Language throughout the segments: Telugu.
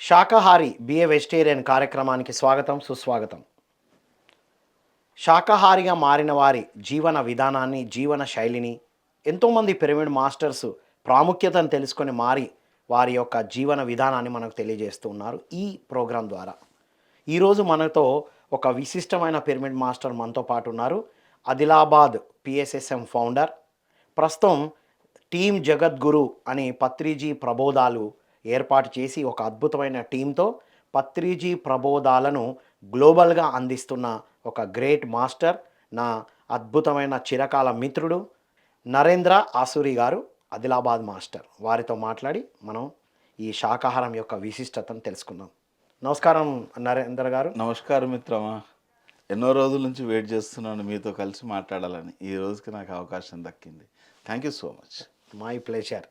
శాకాహారి బిఏ వెజిటేరియన్ కార్యక్రమానికి స్వాగతం సుస్వాగతం. శాకాహారిగా మారిన వారి జీవన విధానాన్ని జీవన శైలిని ఎంతోమంది పిరమిడ్ మాస్టర్స్ ప్రాముఖ్యతను తెలుసుకొని మారి వారి యొక్క జీవన విధానాన్ని మనకు తెలియజేస్తూ ఉన్నారు ఈ ప్రోగ్రాం ద్వారా. ఈరోజు మనతో ఒక విశిష్టమైన పిరమిడ్ మాస్టర్ మనతో పాటు ఉన్నారు. Adilabad PSSM founder. ప్రస్తుతం టీం జగద్గురు అనే పత్రిజీ ప్రబోధాలు ఏర్పాటు చేసి ఒక అద్భుతమైన టీంతో పత్రిజీ ప్రబోధాలను గ్లోబల్గా అందిస్తున్న ఒక గ్రేట్ మాస్టర్ నా అద్భుతమైన చిరకాల మిత్రుడు నరేంద్ర ఆసూరి గారు ఆదిలాబాద్ మాస్టర్. వారితో మాట్లాడి మనం ఈ శాకాహారం యొక్క విశిష్టతను తెలుసుకుందాం. నమస్కారం నరేంద్ర గారు. నమస్కారం మిత్రమా. ఎన్నో రోజుల నుంచి వెయిట్ చేస్తున్నాను మీతో కలిసి మాట్లాడాలని. ఈ రోజుకి నాకు అవకాశం దక్కింది. Thank you so much my pleasure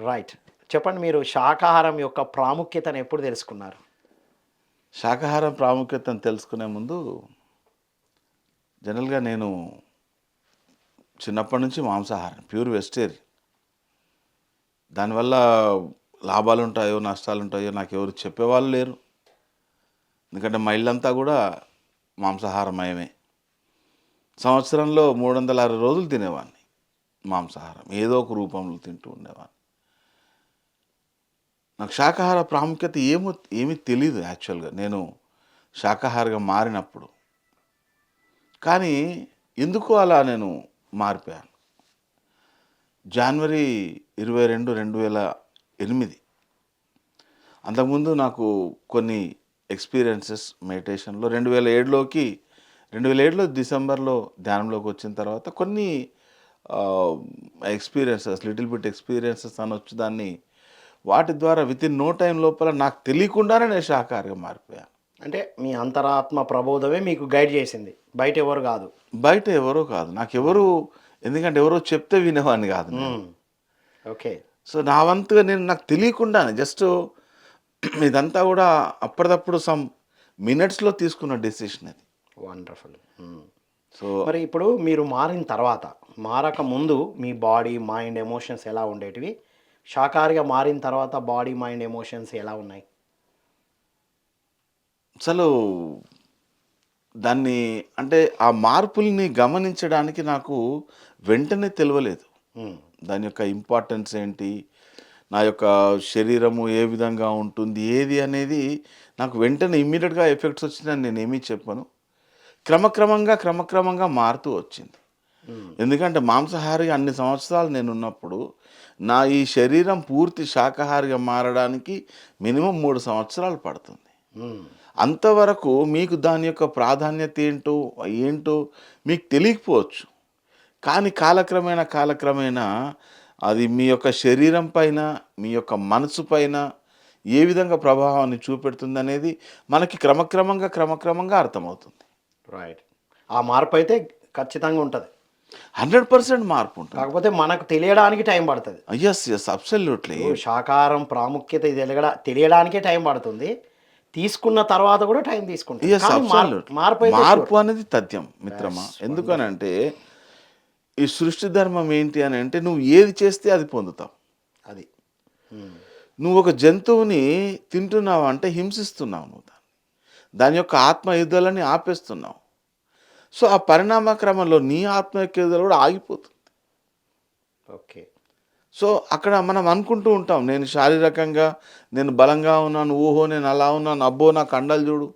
right చెప్పండి మీరు శాకాహారం యొక్క ప్రాముఖ్యతను ఎప్పుడు తెలుసుకున్నారు? శాకాహారం ప్రాముఖ్యతను తెలుసుకునే ముందు జనరల్గా నేను చిన్నప్పటి నుంచి మాంసాహారం ప్యూర్ వెజిటేరియన్. దానివల్ల లాభాలు ఉంటాయో నష్టాలు ఉంటాయో నాకు ఎవరు చెప్పేవాళ్ళు లేరు. ఎందుకంటే మా ఇల్లంతా కూడా మాంసాహారమయమే. సంవత్సరంలో మూడు వందల అరవై రోజులు తినేవాడిని మాంసాహారం. ఏదో ఒక రూపంలో తింటూ ఉండేవాడిని నాకు శాకాహార ప్రాముఖ్యత ఏమో ఏమీ తెలియదు యాక్చువల్గా. నేను శాకాహారిగా మారినప్పుడు. కానీ ఎందుకు అలా నేను మారిపోయాను? జనవరి ఇరవై రెండు రెండు వేల ఎనిమిది. అంతకుముందు నాకు కొన్ని ఎక్స్పీరియన్సెస్ మెడిటేషన్లో రెండు వేల ఏడులోకి రెండు వేల ఏడులో డిసెంబర్లో ధ్యానంలోకి వచ్చిన తర్వాత కొన్ని ఎక్స్పీరియన్సెస్ లిటిల్ బిట్ ఎక్స్పీరియన్సెస్ అనొచ్చు దాన్ని వాటి ద్వారా విత్ ఇన్ నో టైం లోపల నాకు తెలియకుండానే నేను శాకాహారిగా మారిపోయాను. అంటే మీ అంతరాత్మ ప్రబోధమే మీకు గైడ్ చేసింది. బయట ఎవరు కాదు. బయట ఎవరో కాదు. నాకు ఎవరు ఎందుకంటే ఎవరో చెప్తే వినేవాడిని కాదు. ఓకే. సో నా వంతుగా నేను నాకు తెలియకుండానే జస్ట్ ఇదంతా కూడా అప్పటిదప్పుడు సమ్ మినిట్స్లో తీసుకున్న డెసిషన్ అది. వండర్ఫుల్ సో మరి ఇప్పుడు మీరు మారిన తర్వాత మారక ముందు మీ బాడీ మైండ్ ఎమోషన్స్ ఎలా ఉండేటివి? శాకాహారిగా మారిన తర్వాత బాడీ మైండ్ ఎమోషన్స్ ఎలా ఉన్నాయి? అసలు దాన్ని అంటే ఆ మార్పుల్ని గమనించడానికి నాకు వెంటనే తెలియలేదు. దాని యొక్క ఇంపార్టెన్స్ ఏంటి? నా యొక్క శరీరము ఏ విధంగా ఉంటుంది? ఏది అనేది నాకు వెంటనే ఇమ్మీడియట్గా ఎఫెక్ట్స్ వచ్చిందని నేను ఏమీ చెప్పను. క్రమక్రమంగా క్రమక్రమంగా మారుతూ వచ్చింది. ఎందుకంటే మాంసాహారిగా అన్ని సంవత్సరాలు నేను ఉన్నప్పుడు నా ఈ శరీరం పూర్తి శాకాహారిగా మారడానికి మినిమం మూడు సంవత్సరాలు పడుతుంది. అంతవరకు మీకు దాని యొక్క ప్రాధాన్యత ఏంటో ఏంటో మీకు తెలియకపోవచ్చు. కానీ కాలక్రమేణా కాలక్రమేణా అది మీ యొక్క శరీరం పైన మీ యొక్క మనసు పైన ఏ విధంగా ప్రభావాన్ని చూపెడుతుంది అనేది మనకి క్రమక్రమంగా క్రమక్రమంగా అర్థమవుతుంది. రైట్ ఆ మార్పు అయితే ఖచ్చితంగా ఉంటుంది. హండ్రెడ్ పర్సెంట్ మార్పు ఉంటుంది. కాకపోతే మనకు తెలియడానికి టైం పడుతుంది. ఎస్ ఎస్ అబ్సల్యూట్లీ శాకాహారం ప్రాముఖ్యత తెలియడా తెలియడానికే టైం పడుతుంది. తీసుకున్న తర్వాత కూడా టైం తీసుకుంటుంది. మార్పు మార్పు అనేది తథ్యం మిత్రమా. ఎందుకనంటే ఈ సృష్టి ధర్మం ఏంటి అని అంటే నువ్వు ఏది చేస్తే అది పొందుతావు. అది. మ్మ్. నువ్వు ఒక జంతువుని తింటున్నావు అంటే హింసిస్తున్నావు నువ్వు దాన్ని. దాని యొక్క ఆత్మ యుద్ధాలని ఆపేస్తున్నావు. సో ఆ పరిణామ క్రమంలో నీ ఆత్మ యొక్క యుద్ధాలు కూడా ఆగిపోతుంది. ఓకే. సో అక్కడ మనం అనుకుంటూ ఉంటాం నేను శారీరకంగా నేను బలంగా ఉన్నాను ఓహో నేను అలా ఉన్నాను అబ్బో నా కండలు చూడు.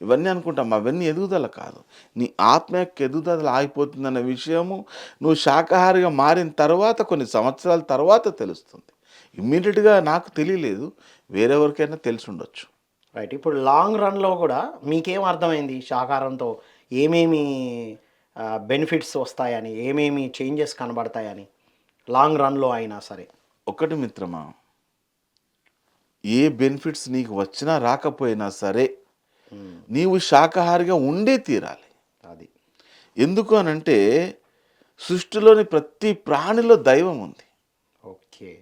ఇవన్నీ అనుకుంటాం అవన్నీ ఎదుగుదల కాదు. నీ ఆత్మ యొక్క ఎదుగుదల ఆగిపోతుందన్న విషయము నువ్వు శాకాహారిగా మారిన తర్వాత కొన్ని సంవత్సరాల తర్వాత తెలుస్తుంది. ఇమ్మీడియట్గా నాకు తెలియలేదు వేరెవరికైనా తెలిసి ఉండొచ్చు. రైట్ ఇప్పుడు లాంగ్ రన్లో కూడా మీకేం అర్థమైంది శాకాహారంతో? ఏమేమి బెనిఫిట్స్ వస్తాయని ఏమేమి చేంజెస్ కనబడతాయని లాంగ్ రన్లో అయినా సరే. ఒకటి మిత్రమా ఏ బెనిఫిట్స్ నీకు వచ్చినా రాకపోయినా సరే మ్మ్. నీవు శాకాహారిగా ఉండే తీరాలి. అది. ఎందుకు అనంటే సృష్టిలోని ప్రతి ప్రాణిలో దైవం ఉంది. ఓకే.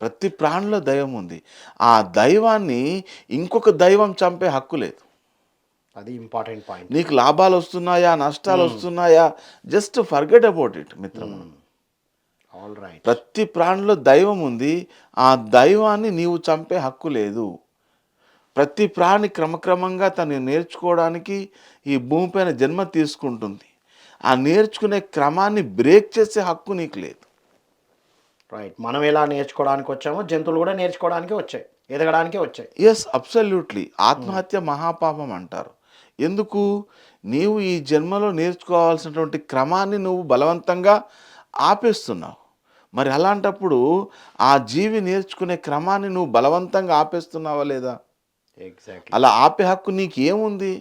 ప్రతి ప్రాణిలో దైవం ఉంది. ఆ దైవాన్ని ఇంకొక దైవం చంపే హక్కు లేదు. అది ఇంపార్టెంట్ పాయింట్. నీకు లాభాలు వస్తున్నాయా నష్టాలు వస్తున్నాయా? జస్ట్ ఫర్గెట్ అబౌట్ ఇట్ మిత్రమా. ఆల్ రైట్ ప్రతి ప్రాణిలో దైవం ఉంది ఆ దైవాన్ని నీవు చంపే హక్కు లేదు. ప్రతి ప్రాణి క్రమక్రమంగా తను నేర్చుకోవడానికి ఈ భూమిపైన జన్మ తీసుకుంటుంది. ఆ నేర్చుకునే క్రమాన్ని బ్రేక్ చేసే హక్కు నీకు లేదు. రైట్ మనం ఎలా నేర్చుకోవడానికి వచ్చామో జంతువులు కూడా నేర్చుకోవడానికి వచ్చాయి ఎదగడానికి వచ్చాయి. ఎస్ అబ్సల్యూట్లీ ఆత్మహత్య మహాపాపం అంటారు. ఎందుకు? నీవు ఈ జన్మలో నేర్చుకోవాల్సినటువంటి క్రమాన్ని నువ్వు బలవంతంగా ఆపేస్తున్నావు. మరి అలాంటప్పుడు ఆ జీవి నేర్చుకునే క్రమాన్ని నువ్వు బలవంతంగా ఆపేస్తున్నావా లేదా? అలా ఆపే హక్కు నీకు ఏముంది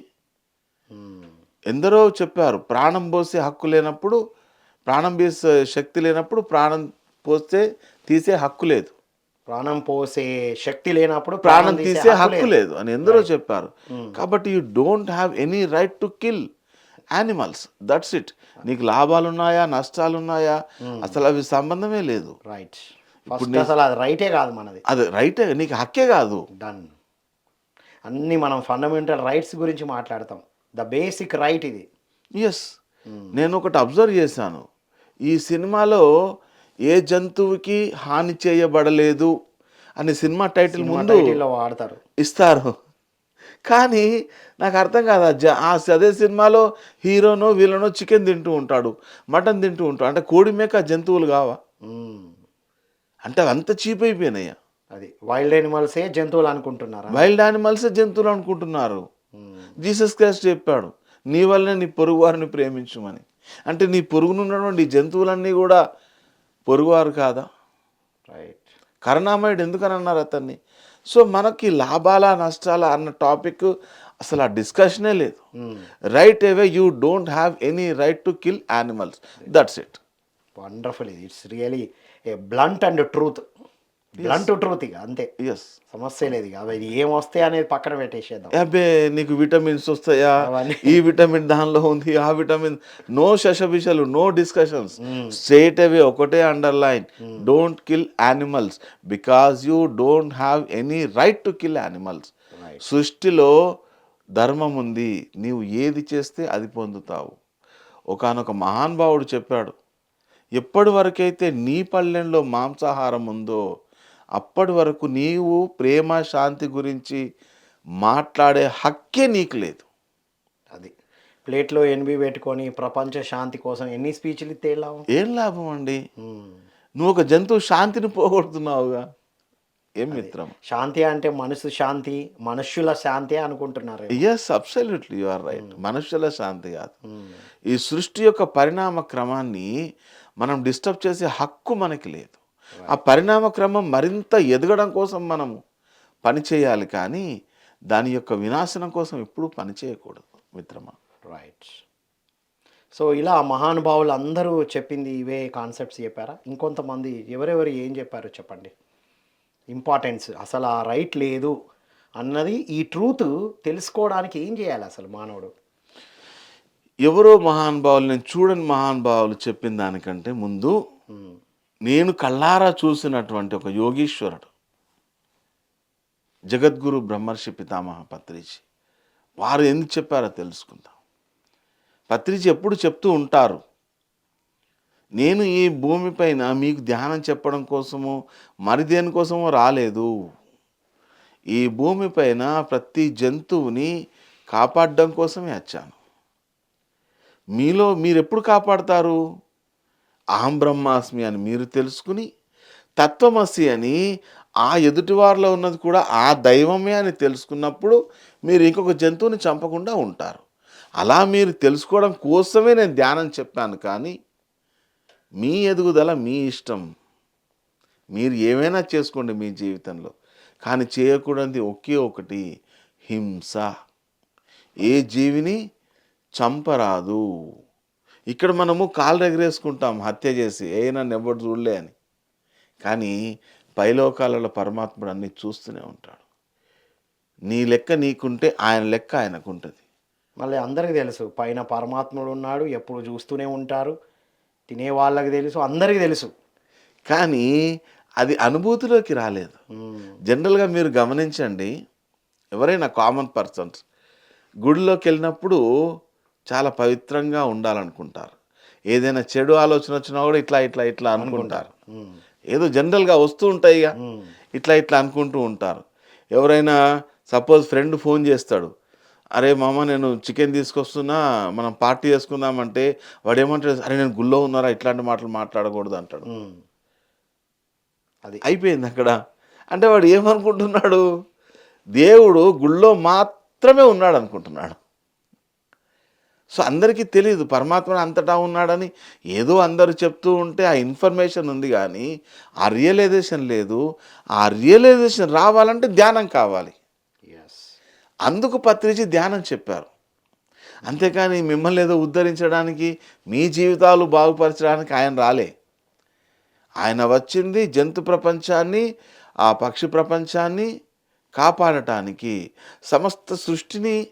ఎందరో చెప్పారు ప్రాణం పోసే హక్కు లేనప్పుడు ప్రాణం పోసే శక్తి లేనప్పుడు ప్రాణం పోస్తే తీసే హక్కు లేదు. ప్రాణం పోసే శక్తి లేనప్పుడు ప్రాణం తీసే హక్కు లేదు. అని ఎందరో చెప్పారు. కాబట్టి you don't have any right to kill animals that's it నీకు లాభాలు ఉన్నాయా నష్టాలు ఉన్నాయా అసలు అవి సంబంధమే లేదు. రైట్ ఫస్ట్ అసలు అది రైటే కాదు మనది. అది రైటే నీకు హక్కే కాదు. డన్ అన్ని మనం ఫండమెంటల్ రైట్స్ గురించి మాట్లాడతాం. ద బేసిక్ రైట్ ఇది. ఎస్ నేను ఒకటి అబ్జర్వ్ చేశాను. ఈ సినిమాలో ఏ జంతువుకి హాని చేయబడలేదు అని సినిమా టైటిల్ ముందు వాడతారు. ఇస్తారు. కానీ నాకు అర్థం కాదు ఆ జ- ఆ అదే సినిమాలో హీరోనో వీళ్ళనో చికెన్ తింటూ ఉంటాడు మటన్ తింటూ ఉంటాడు అంటే కోడి మేక జంతువులు కావా. అంటే అంత చీప్ అయిపోయినాయా? అది వైల్డ్ యానిమల్సే జంతువులు అనుకుంటున్నారా? వైల్డ్ యానిమల్స్ జంతువులు అనుకుంటున్నారు. జీసస్ క్రైస్ట్ చెప్పాడు నీ వల్లనే నీ పొరుగు వారిని ప్రేమించుమని. అంటే నీ పొరుగునున్నటువంటి జంతువులన్నీ కూడా పొరుగువారు కాదా? రైట్ కరుణామయుడు ఎందుకని అన్నారు అతన్ని? సో మనకి లాభాల నష్టాల అన్న టాపిక్ అసలు ఆ డిస్కషనే లేదు. Right away you don't have any right to kill animals that's it wonderful it's really a blunt and truth blunt truth ఇక అంతే ఎస్ సమస్య లేదు అవి ఏం వస్తాయి అనేది పక్కన పెట్టేసేద్దాం అబ్బే నీకు విటమిన్స్ వస్తాయా. ఈ విటమిన్ దానిలో ఉంది ఆ విటమిన్ నో శశభిషలు నో డిస్కషన్స్ స్ట్రేట్ అవే ఒకటే underline don't kill animals because you don't have any right to kill animals. సృష్టిలో ధర్మం ఉంది నీవు ఏది చేస్తే అది పొందుతావు. ఒకానొక మహానుభావుడు చెప్పాడు ఎప్పటి వరకైతే నీ పల్లెంలో మాంసాహారం ఉందో అప్పటి వరకు నీవు ప్రేమ శాంతి గురించి మాట్లాడే హక్కే నీకు లేదు. అది. ప్లేట్లో ఎనిమిది పెట్టుకొని ప్రపంచ శాంతి కోసం ఎన్ని స్పీచ్లు ఇస్తే ఏం లాభం? ఏం లాభం అండి. నువ్వు ఒక జంతువు శాంతిని పోగొడుతున్నావుగా. ఏం మిత్రం? శాంతి అంటే మనసు శాంతి మనుష్యుల శాంతి అనుకుంటున్నారు. Yes absolutely you are right మనుషుల శాంతి కాదు. ఈ సృష్టి యొక్క పరిణామ క్రమాన్ని మనం డిస్టర్బ్ చేసే హక్కు మనకి లేదు. ఆ పరిణామ క్రమం మరింత ఎదగడం కోసం మనము పని చేయాలి కానీ దాని యొక్క వినాశనం కోసం ఎప్పుడూ పని చేయకూడదు మిత్రమా. రైట్ సో ఇలా మహానుభావులు అందరూ చెప్పింది ఇవే కాన్సెప్ట్స్ చెప్పారా? ఇంకొంతమంది ఎవరెవరు ఏం చెప్పారో చెప్పండి. ఇంపార్టెన్స్ అసలు ఆ రైట్ లేదు అన్నది ఈ ట్రూత్ తెలుసుకోవడానికి ఏం చేయాలి అసలు మానవుడు? ఎవరో మహానుభావులు నేను చూడని మహానుభావులు చెప్పిన దానికంటే ముందు మ్మ్. నేను కళ్ళారా చూసినటువంటి ఒక యోగీశ్వరుడు జగద్గురు బ్రహ్మర్షి పితామహ పత్రిజీ వారు ఎందుకు చెప్పారో తెలుసుకుందాం. పత్రిజీ ఎప్పుడు చెప్తూ ఉంటారు నేను ఈ భూమిపైన మీకు ధ్యానం చెప్పడం కోసమో మరి దేనికోసమో రాలేదు. ఈ భూమిపైన ప్రతి జంతువుని కాపాడడం కోసమే వచ్చాను. మీలో మీరు ఎప్పుడు కాపాడతారు? అహం బ్రహ్మాస్మి అని మీరు తెలుసుకుని తత్వమసి అని ఆ ఎదుటివారిలో ఉన్నది కూడా ఆ దైవమే అని తెలుసుకున్నప్పుడు మీరు ఇంకొక జంతువుని చంపకుండా ఉంటారు. అలా మీరు తెలుసుకోవడం కోసమే నేను ధ్యానం చెప్పాను కానీ మీ ఎదుగుదల మీ ఇష్టం. మీరు ఏమైనా చేసుకోండి మీ జీవితంలో. కానీ చేయకూడనిది ఒకే ఒకటి హింస. ఏ జీవిని చంపరాదు. ఇక్కడ మనము కాళ్ళు ఎగరేసుకుంటాం హత్య చేసి ఏ నన్ను ఎవరు చూడలే అని. కానీ పైలోకాలలో పరమాత్ముడు అన్ని చూస్తూనే ఉంటాడు. నీ లెక్క నీకుంటే ఆయన లెక్క ఆయనకు ఉంటుంది మళ్ళీ అందరికీ తెలుసు పైన పరమాత్ముడు ఉన్నాడు ఎప్పుడు చూస్తూనే ఉంటారు తినే వాళ్ళకి తెలుసు అందరికీ తెలుసు. కానీ అది అనుభూతిలోకి రాలేదు. జనరల్గా మీరు గమనించండి ఎవరైనా కామన్ పర్సన్స్ గుడిలోకి వెళ్ళినప్పుడు చాలా పవిత్రంగా ఉండాలనుకుంటారు. ఏదైనా చెడు ఆలోచన వచ్చినా కూడా ఇట్లా ఇట్లా ఇట్లా అనుకుంటారు. ఏదో జనరల్గా వస్తూ ఉంటాయి ఇక. ఇట్లా ఇట్లా అనుకుంటూ ఉంటారు. ఎవరైనా సపోజ్ ఫ్రెండ్ ఫోన్ చేస్తాడు. అరే మామ నేను చికెన్ తీసుకొస్తున్నా మనం పార్టీ చేసుకుందామంటే వాడు ఏమంటాడు అరే నేను గుళ్ళో ఉన్నారా ఇట్లాంటి మాటలు మాట్లాడకూడదు అంటాడు. అది అయిపోయింది అక్కడ. అంటే వాడు ఏమనుకుంటున్నాడు? దేవుడు గుళ్ళో మాత్రమే ఉన్నాడు అనుకుంటున్నాడు సో అందరికీ తెలియదు పరమాత్మ అంతటా ఉన్నాడని. ఏదో అందరూ చెప్తూ ఉంటే ఆ ఇన్ఫర్మేషన్ ఉంది కానీ ఆ రియలైజేషన్ లేదు. ఆ రియలైజేషన్ రావాలంటే ధ్యానం కావాలి. ఎస్ అందుకు పత్రిజీ ధ్యానం చెప్పారు. అంతేకాని మిమ్మల్ని ఏదో ఉద్ధరించడానికి మీ జీవితాలు బాగుపరచడానికి ఆయన రాలే. ఆయన వచ్చింది జంతు ప్రపంచాన్ని ఆ పక్షి ప్రపంచాన్ని కాపాడటానికి సమస్త సృష్టిని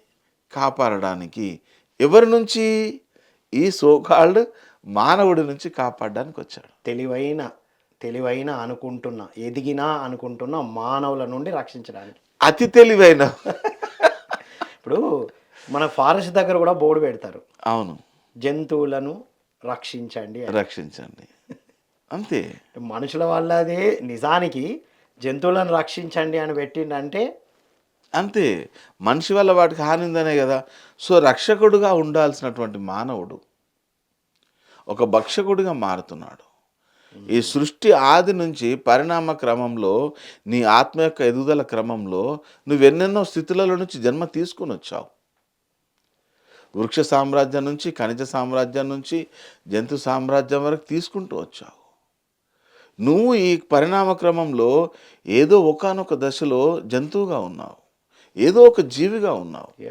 కాపాడడానికి ఎవరి నుంచి? ఈ సోకాల్డ్ మానవుడి నుంచి కాపాడడానికి వచ్చాడు. తెలివైన తెలివైన అనుకుంటున్న ఎదిగినా అనుకుంటున్న మానవుల నుండి రక్షించడానికి. అతి తెలివైన. ఇప్పుడు మన ఫారెస్ట్ దగ్గర కూడా బోర్డు పెడతారు. అవును. జంతువులను రక్షించండి అని. రక్షించండి. అంతే. మనుషుల వల్లదే నిజానికి జంతువులను రక్షించండి అని పెట్టిండంటే అంతే. మనిషి వల్ల వాటికి హాని ఉందనే కదా. సో రక్షకుడుగా ఉండాల్సినటువంటి మానవుడు ఒక భక్షకుడిగా మారుతున్నాడు. ఈ సృష్టి ఆది నుంచి పరిణామ క్రమంలో నీ ఆత్మ యొక్క ఎదుగుదల క్రమంలో నువ్వెన్నెన్నో స్థితులలో నుంచి జన్మ తీసుకుని వచ్చావు. వృక్ష సామ్రాజ్యం నుంచి ఖనిజ సామ్రాజ్యం నుంచి జంతు సామ్రాజ్యం వరకు తీసుకుంటూ వచ్చావు. నువ్వు ఈ పరిణామ క్రమంలో ఏదో ఒకానొక దశలో జంతువుగా ఉన్నావు. ఏదో ఒక జీవిగా ఉన్నావు.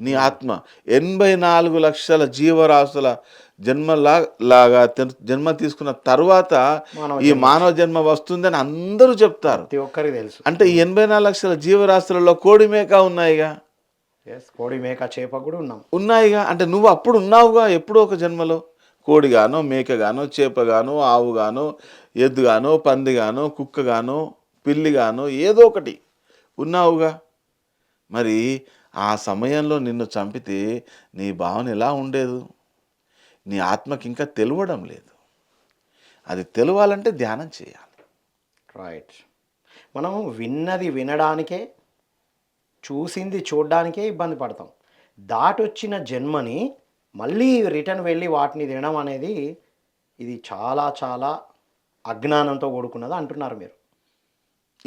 నీ ఆత్మ ఎనభై నాలుగు లక్షల జీవరాశుల జన్మలా లాగా జన్మ తీసుకున్న తర్వాత ఈ మానవ జన్మ వస్తుందని అందరూ చెప్తారు. ఒక్కరికి తెలుసు. అంటే ఈ ఎనభై నాలుగు లక్షల జీవరాశులలో కోడి మేక ఉన్నాయిగా? కోడి మేక చేప కూడా ఉన్నాం. ఉన్నాయిగా? అంటే నువ్వు అప్పుడు ఉన్నావుగా ఎప్పుడో ఒక జన్మలో? కోడిగానో మేకగానో చేపగానో ఆవుగానో ఎద్దుగానో పందిగానో కుక్కగానో పిల్లిగానో ఏదో ఒకటి ఉన్నావుగా? మరి ఆ సమయంలో నిన్ను చంపితే నీ భావన ఎలా ఉండేది? నీ ఆత్మకి ఇంకా తెలియడం లేదు. అది తెలియాలంటే ధ్యానం చేయాలి. రైట్ మనం విన్నది వినడానికే చూసింది చూడడానికే ఇబ్బంది పడతాం. దాటొచ్చిన జన్మని మళ్ళీ రిటర్న్ వెళ్ళి వాటిని తినడం అనేది ఇది చాలా చాలా అజ్ఞానంతో కూడుకున్నది అంటున్నారు మీరు.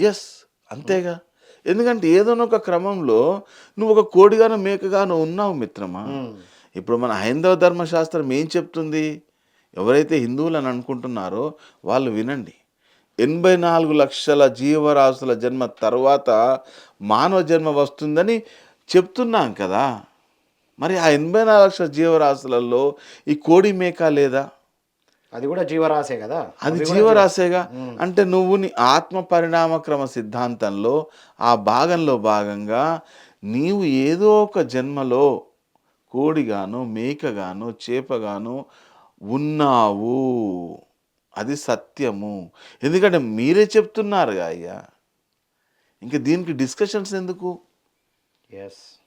ఎస్ అంతేగా. ఎందుకంటే ఏదోనొక ఒక క్రమంలో నువ్వు ఒక కోడిగానో మేకగానో ఉన్నావు మిత్రమా? ఇప్పుడు మన హైందవ ధర్మశాస్త్రం ఏం చెప్తుంది? ఎవరైతే హిందువులు అని అనుకుంటున్నారో వాళ్ళు వినండి. ఎనభై నాలుగు లక్షల జీవరాశుల జన్మ తర్వాత మానవ జన్మ వస్తుందని చెప్తున్నాం కదా. మరి ఆ ఎనభై నాలుగు లక్షల జీవరాశులలో ఈ కోడి మేక లేదా? అది కూడా జీవరాశే కదా? అది జీవరాశేగా? అంటే నువ్వు నీ ఆత్మ పరిణామ క్రమ సిద్ధాంతంలో ఆ భాగంలో భాగంగా నీవు ఏదో ఒక జన్మలో కోడిగాను మేకగాను చేపగాను ఉన్నావు. అది సత్యము. ఎందుకంటే మీరే చెప్తున్నారుగా అయ్యా. ఇంకా దీనికి డిస్కషన్స్ ఎందుకు? ఎస్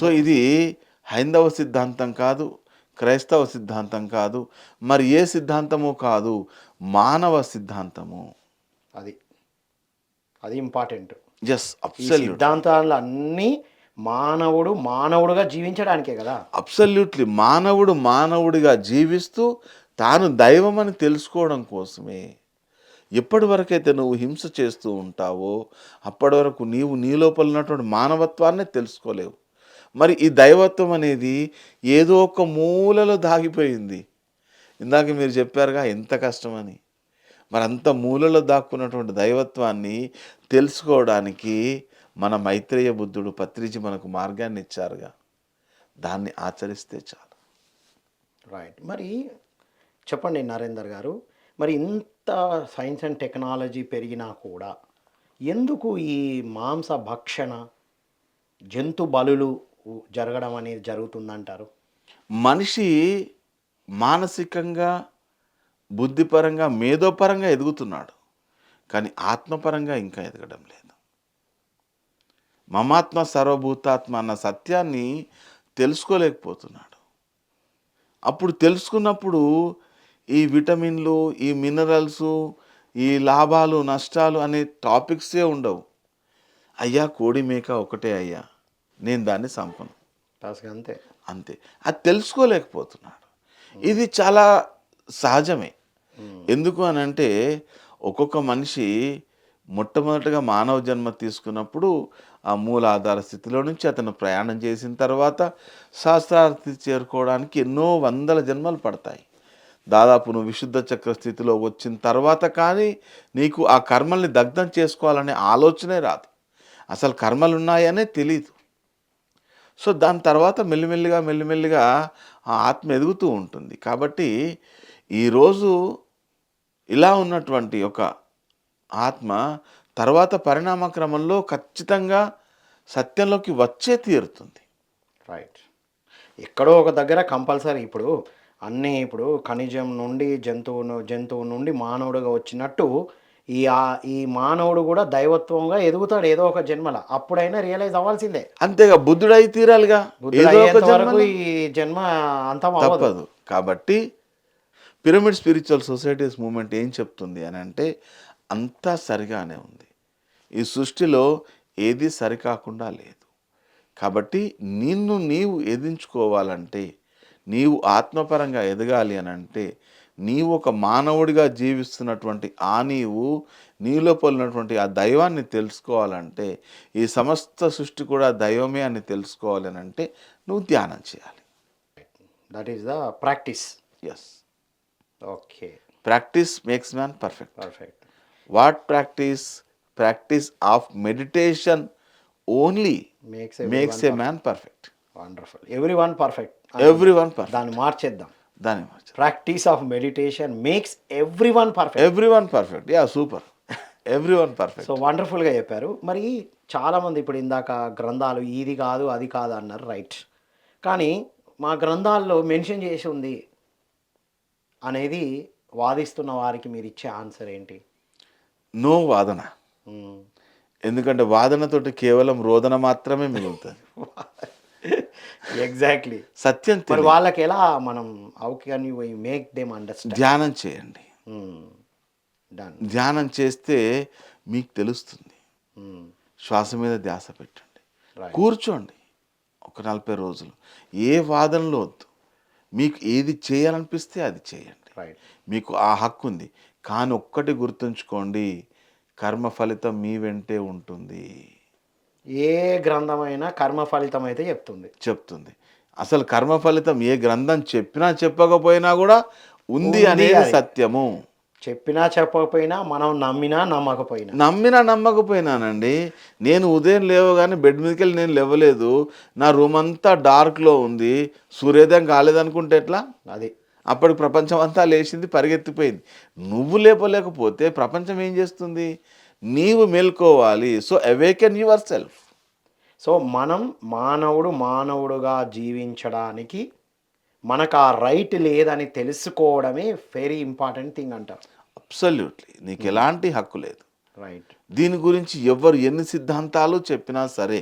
సో ఇది హైందవ సిద్ధాంతం కాదు. క్రైస్తవ సిద్ధాంతం కాదు మరి ఏ సిద్ధాంతము కాదు? మానవ సిద్ధాంతము. అది. అది ఇంపార్టెంట్ ఎస్ సిద్ధాంతాలు అన్నీ మానవుడు మానవుడుగా జీవించడానికే కదా. అబ్సల్యూట్లీ మానవుడు మానవుడిగా జీవిస్తూ తాను దైవం అని తెలుసుకోవడం కోసమే. ఎప్పటి వరకైతే నువ్వు హింస చేస్తూ ఉంటావో అప్పటి వరకు నీవు నీ లోపల ఉన్నటువంటి మానవత్వాన్నే తెలుసుకోలేవు. మరి ఈ దైవత్వం అనేది ఏదో ఒక మూలలో దాగిపోయింది. ఇందాక మీరు చెప్పారుగా ఎంత కష్టమని. మరి అంత మూలలో దాక్కున్నటువంటి దైవత్వాన్ని తెలుసుకోవడానికి మన మైత్రేయ బుద్ధుడు పత్రిజి మనకు మార్గాన్ని ఇచ్చారుగా. దాన్ని ఆచరిస్తే చాలు. రైట్ మరి చెప్పండి నరేందర్ గారు మరి ఇంత సైన్స్ అండ్ టెక్నాలజీ పెరిగినా కూడా ఎందుకు ఈ మాంస భక్షణ జంతు బలులు జరగడం అనేది జరుగుతుందంటారు? మనిషి మానసికంగా బుద్ధిపరంగా మేధోపరంగా ఎదుగుతున్నాడు. కానీ ఆత్మపరంగా ఇంకా ఎదగడం లేదు. మమాత్మ సర్వభూతాత్మ అన్న సత్యాన్ని తెలుసుకోలేకపోతున్నాడు. అప్పుడు తెలుసుకున్నప్పుడు ఈ విటమిన్లు ఈ మినరల్స్ ఈ లాభాలు నష్టాలు అనే టాపిక్సే ఉండవు. అయ్యా కోడి మేక ఒకటే అయ్యా. నేను దాన్ని సంపను. టాస్క్ అంతే. అంతే. అది తెలుసుకోలేకపోతున్నాడు ఇది చాలా సహజమే. ఎందుకు అని అంటే ఒక్కొక్క మనిషి మొట్టమొదటిగా మానవ జన్మ తీసుకున్నప్పుడు ఆ మూలాధార స్థితిలో నుంచి అతను ప్రయాణం చేసిన తర్వాత శాస్త్రార్థి చేరుకోవడానికి ఎన్నో వందల జన్మలు పడతాయి. దాదాపు నువ్వు విశుద్ధ చక్ర స్థితిలో వచ్చిన తర్వాత కానీ నీకు ఆ కర్మల్ని దగ్ధం చేసుకోవాలనే ఆలోచనే రాదు. అసలు కర్మలు ఉన్నాయనే తెలీదు. సో దాని తర్వాత మెల్లిమెల్లిగా మెల్లిమెల్లిగా ఆ ఆత్మ ఎదుగుతూ ఉంటుంది. కాబట్టి ఈరోజు ఇలా ఉన్నటువంటి ఒక ఆత్మ తర్వాత పరిణామ క్రమంలో ఖచ్చితంగా సత్యంలోకి వచ్చే తీరుతుంది. రైట్ ఎక్కడో ఒక దగ్గర కంపల్సరీ ఇప్పుడు అన్నీ ఇప్పుడు ఖనిజం నుండి జంతువు జంతువు నుండి మానవుడుగా వచ్చినట్టు ఈ ఆ- ఈ మానవుడు కూడా దైవత్వంగా ఎదుగుతాడు ఏదో ఒక జన్మల. అప్పుడైనా రియలైజ్ అవ్వాల్సిందే. అంతేగా బుద్ధుడై తీరాలిగా. వరకు జన్మలో. ఈ జన్మ అంతం తప్పదు. కాబట్టి పిరమిడ్ స్పిరిచువల్ సొసైటీస్ మూమెంట్ ఏం చెప్తుంది అని అంటే అంతా సరిగానే ఉంది. ఈ సృష్టిలో ఏది సరికాకుండా లేదు. కాబట్టి నిన్ను నీవు ఎదించుకోవాలంటే నీవు ఆత్మపరంగా ఎదగాలి అని అంటే నీవు ఒక మానవుడిగా జీవిస్తున్నటువంటి ఆ నీవు నీలో ఉన్నటువంటి ఆ దైవాన్ని తెలుసుకోవాలంటే ఈ సమస్త సృష్టి కూడా దైవమే అని తెలుసుకోవాలి అని అంటే నువ్వు ధ్యానం చేయాలి. That is the practice yes okay practice makes man perfect perfect what practice practice of meditation only makes makes a man perfect wonderful every one perfect every one దాన్ని మార్చేద్దాం. దాని practice of meditation makes every one perfect every one perfect yeah super every one perfect so వండర్ఫుల్గా చెప్పారు. మరి చాలామంది ఇప్పుడు ఇందాక గ్రంథాలు ఇది కాదు అది కాదు అన్నారు. రైట్ కానీ మా గ్రంథాల్లో మెన్షన్ చేసి ఉంది అనేది వాదిస్తున్న వారికి మీరు ఇచ్చే ఆన్సర్ ఏంటి? నో వాదన. మ్మ్. ఎందుకంటే వాదనతోటి కేవలం రోదన మాత్రమే మిగులుతుంది. ఎగ్జాక్ట్లీ సత్యం మరి. వాళ్ళకి ఎలా మనం how can you make them understand ధ్యానం చేయండి. డన్ ధ్యానం చేస్తే మీకు తెలుస్తుంది. శ్వాస మీద ధ్యాస పెట్టండి. కూర్చోండి ఒక నలభై రోజులు. ఏ వాదనలో వద్దు. మీకు ఏది చేయాలనిపిస్తే అది చేయండి. మీకు ఆ హక్కు ఉంది. కానీ ఒక్కటి గుర్తుంచుకోండి. కర్మ ఫలితం మీ వెంటే ఉంటుంది. ఏ గ్రంథమైనా కర్మ ఫలితం అయితే చెప్తుంది. చెప్తుంది. అసలు కర్మ ఫలితం ఏ గ్రంథం చెప్పినా చెప్పకపోయినా కూడా ఉంది అనేది అది. సత్యము. చెప్పినా చెప్పకపోయినా మనం నమ్మినా నమ్మకపోయినా. నమ్మినా నమ్మకపోయినానండి. నేను ఉదయం లేవగానే బెడ్ మీదకి వెళ్ళి నేను లేవలేదు. నా రూమ్ అంతా డార్క్లో ఉంది. సూర్యోదయం కాలేదనుకుంటే ఎట్లా? అది. అప్పటికి ప్రపంచం అంతా లేచింది పరిగెత్తిపోయింది. నువ్వు లేపలేకపోతే ప్రపంచం ఏం చేస్తుంది? నీవు మేల్కోవాలి. So awaken yourself so మనం మానవుడు మానవుడుగా జీవించడానికి మనకు ఆ రైట్ లేదని తెలుసుకోవడమే వెరీ ఇంపార్టెంట్ థింగ్ అంటారు అబ్సల్యూట్లీ నీకు ఎలాంటి హక్కు లేదు. రైట్ దీని గురించి ఎవరు ఎన్ని సిద్ధాంతాలు చెప్పినా సరే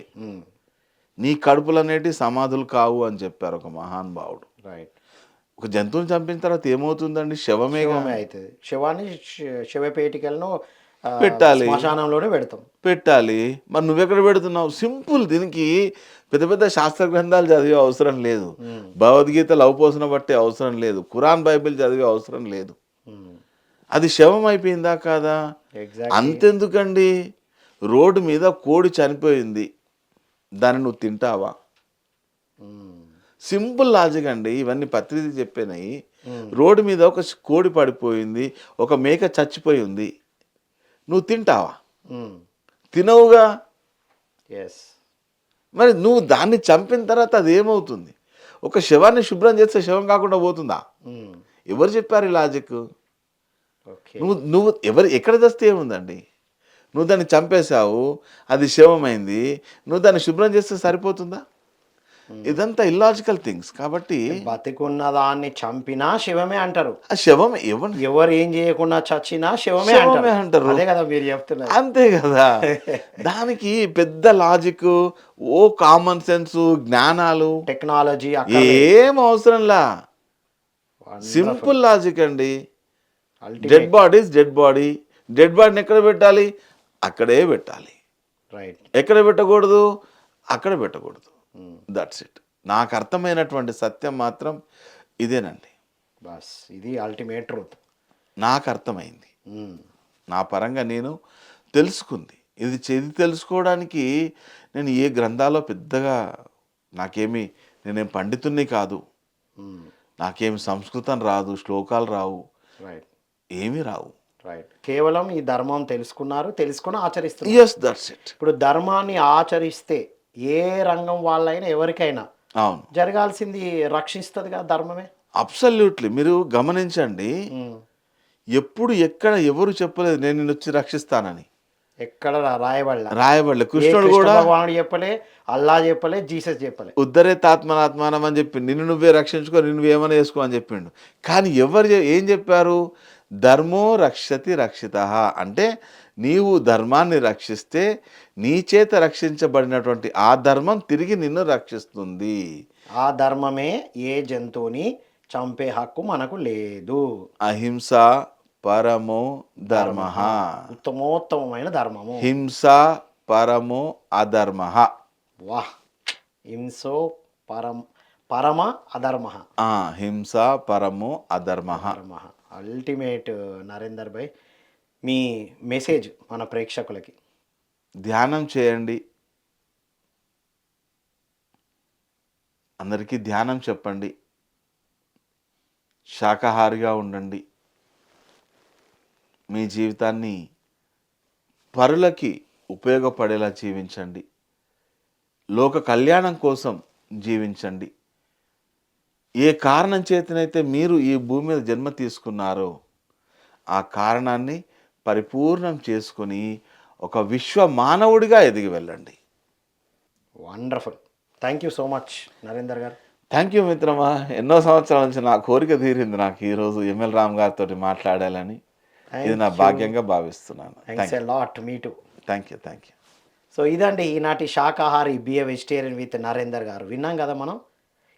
నీ కడుపులు అనేటివి సమాధులు కావు అని చెప్పారు ఒక మహానుభావుడు రైట్ ఒక జంతువుని చంపిన తర్వాత ఏమవుతుందండి? శవమే అవుతుంది. శివాన్ని శివపేటికలను పెట్టాలి. శ్మశానంలోనే పెడతాం. పెట్టాలి. మరి నువ్వెక్కడ పెడుతున్నావు? సింపుల్ దీనికి పెద్ద పెద్ద శాస్త్ర గ్రంథాలు చదివే అవసరం లేదు. భగవద్గీత లవ్ పోసిన బట్టే అవసరం లేదు. ఖురాన్ బైబిల్ చదివే అవసరం లేదు. అది శవం అయిపోయిందా కాదా అంతెందుకండి? రోడ్డు మీద కోడి చనిపోయింది. దాన్ని నువ్వు తింటావా? సింపుల్ లాజిక్ అండి. ఇవన్నీ పత్రిక చెప్పినాయి. రోడ్డు మీద ఒక కోడి పడిపోయింది. ఒక మేక చచ్చిపోయి ఉంది నువ్వు తింటావా? తినవుగా? ఎస్ మరి నువ్వు దాన్ని చంపిన తర్వాత అది ఏమవుతుంది? ఒక శవాన్ని శుభ్రం చేస్తే శవం కాకుండా పోతుందా? ఎవరు చెప్పారు ఈ లాజిక్ ఓకే నువ్వు నువ్వు ఎవరు ఎక్కడ తెస్తే ఏముందండి? నువ్వు దాన్ని చంపేశావు అది శవమైంది నువ్వు దాన్ని శుభ్రం చేస్తే సరిపోతుందా? ఇదంతా ఇల్లాజికల్ థింగ్స్ కాబట్టి బతికున్న దాన్ని చంపినా శివమే అంటారు. శవం ఎవరు? ఎవరు ఏం చేయకుండా చచ్చినా శివమే శవమే అంటారు. అదే కదా మీరు చెప్తున్నారు అంతే కదా. దానికి పెద్ద లాజిక్ ఓ కామన్ సెన్స్ జ్ఞానాలు టెక్నాలజీ ఏం అవసరంలా సింపుల్ లాజిక్ అండి. Dead bodies dead body dead బాడీని ఎక్కడ పెట్టాలి? అక్కడే పెట్టాలి. రైట్ ఎక్కడ పెట్టకూడదు? అక్కడ పెట్టకూడదు. దట్స్ ఇట్ నాకు అర్థమైనటువంటి సత్యం మాత్రం ఇదేనండి. బస్ ఇది అల్టిమేట్ ట్రూత్ నాకు అర్థమైంది. నా పరంగా నేను తెలుసుకుంది. ఇది చదివి తెలుసుకోవడానికి నేను ఏ గ్రంథాల్లో పెద్దగా నాకేమి నేనేం పండితుణ్ణి కాదు. నాకేమి సంస్కృతం రాదు శ్లోకాలు రావు. రైట్ ఏమీ రావు. రైట్ కేవలం ఈ ధర్మం తెలుసుకున్నారు తెలుసుకొని ఆచరిస్తున్నారు. ఎస్ దట్స్ ఇట్ ఇప్పుడు ధర్మాన్ని ఆచరిస్తే ఏ రంగం వాళ్ళైనా ఎవరికైనా. అవును. జరగాల్సింది రక్షిస్తుంది కదా ధర్మమే? అబ్సల్యూట్లీ. మీరు గమనించండి. ఎప్పుడు ఎక్కడ ఎవరు చెప్పలేదు నేను నిన్ను వచ్చి రక్షిస్తానని. ఎక్కడ రాయబడలా. రాయబడలే. కృష్ణుడు కృష్ణ కూడా భగవానుడు చెప్పలే అల్లా చెప్పలే జీసస్ చెప్పలే. ఉద్ధరే తాత్మనాత్మానం అని చెప్పి నిన్ను నువ్వే రక్షించుకో నిన్ను ఏమైనా వేసుకో అని చెప్పిండు. కానీ ఎవరు ఏం చెప్పారు? ధర్మో రక్షతి రక్షిత. అంటే నీవు ధర్మాన్ని రక్షిస్తే నీ చేత రక్షించబడినటువంటి ఆ ధర్మం తిరిగి నిన్ను రక్షిస్తుంది. ఆ ధర్మమే ఏ జంతువుని చంపే హక్కు మనకు లేదు. అహింస పరమో ధర్మ. ఉత్తమోత్తమైన ధర్మము. హింస పరమో అధర్మ. వాహ్! హింసో పరం పరమ అధర్మ. హింస పరమో అధర్మ. ధర్మ అల్టిమేట్ నరేందర్ భాయ్ మీ మెసేజ్ మన ప్రేక్షకులకి. ధ్యానం చేయండి. అందరికీ ధ్యానం చెప్పండి. శాకాహారిగా ఉండండి. మీ జీవితాన్ని పరులకి ఉపయోగపడేలా జీవించండి. లోక కళ్యాణం కోసం జీవించండి. ఏ కారణం చేతనైతే మీరు ఈ భూమి మీద జన్మ తీసుకున్నారో ఆ కారణాన్ని పరిపూర్ణం చేసుకొని ఒక విశ్వ మానవుడిగా ఎదిగి వెళ్ళండి. Wonderful thank you so much Narender గారు. థ్యాంక్ యూ మిత్రమా. ఎన్నో సంవత్సరాల నుంచి నా కోరిక తీరింది నాకు ఈరోజు ఎంఎల్ రామ్ గారితో మాట్లాడాలని. ఇది నా భాగ్యంగా భావిస్తున్నాను. Lot me to thank you thank you so ఇదండి ఈనాటి శాకాహారి be a vegetarian with Narender గారు. విన్నాం కదా మనం?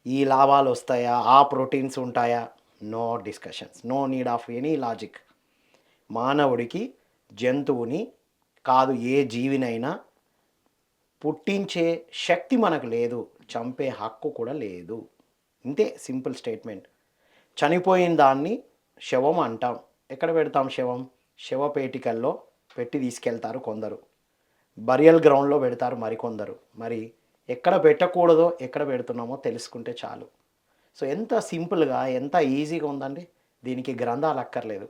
ఈ లాభాలు వస్తాయా? ఆ ప్రోటీన్స్ ఉంటాయా? No discussions no need of any logic మానవుడికి జంతువుని కాదు ఏ జీవినైనా పుట్టించే శక్తి మనకు లేదు చంపే హక్కు కూడా లేదు. ఇంతే సింపుల్ స్టేట్మెంట్. చనిపోయిన దాన్ని శవం అంటాం. ఎక్కడ పెడతాం శవం? శవపేటికల్లో పెట్టి తీసుకెళ్తారు కొందరు. బరియల్ గ్రౌండ్లో పెడతారు మరికొందరు. మరి ఎక్కడ పెట్టకూడదో ఎక్కడ పెడుతున్నామో తెలుసుకుంటే చాలు. సో ఎంత సింపుల్గా ఎంత ఈజీగా ఉందండి? దీనికి గ్రంథాలు అక్కర్లేదు.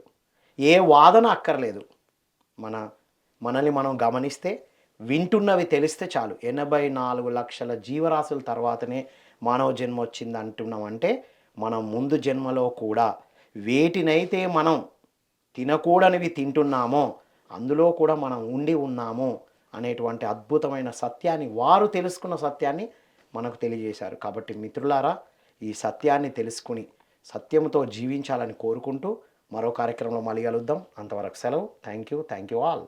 ఏ వాదన అక్కర్లేదు. మన మనల్ని మనం గమనిస్తే వింటున్నవి తెలిస్తే చాలు. ఎనభై నాలుగు లక్షల జీవరాశుల తర్వాతనే మానవ జన్మ వచ్చింది అంటున్నామంటే మనం ముందు జన్మలో కూడా వేటినైతే మనం తినకూడనివి తింటున్నామో అందులో కూడా మనం ఉండి ఉన్నాము అనేటువంటి అద్భుతమైన సత్యాన్ని వారు తెలుసుకున్న సత్యాన్ని మనకు తెలియజేశారు. కాబట్టి మిత్రులారా ఈ సత్యాన్ని తెలుసుకుని సత్యంతో జీవించాలని కోరుకుంటూ మరో కార్యక్రమంలో మళ్ళీ కలుద్దాం. అంతవరకు సెలవు. Thank you thank you all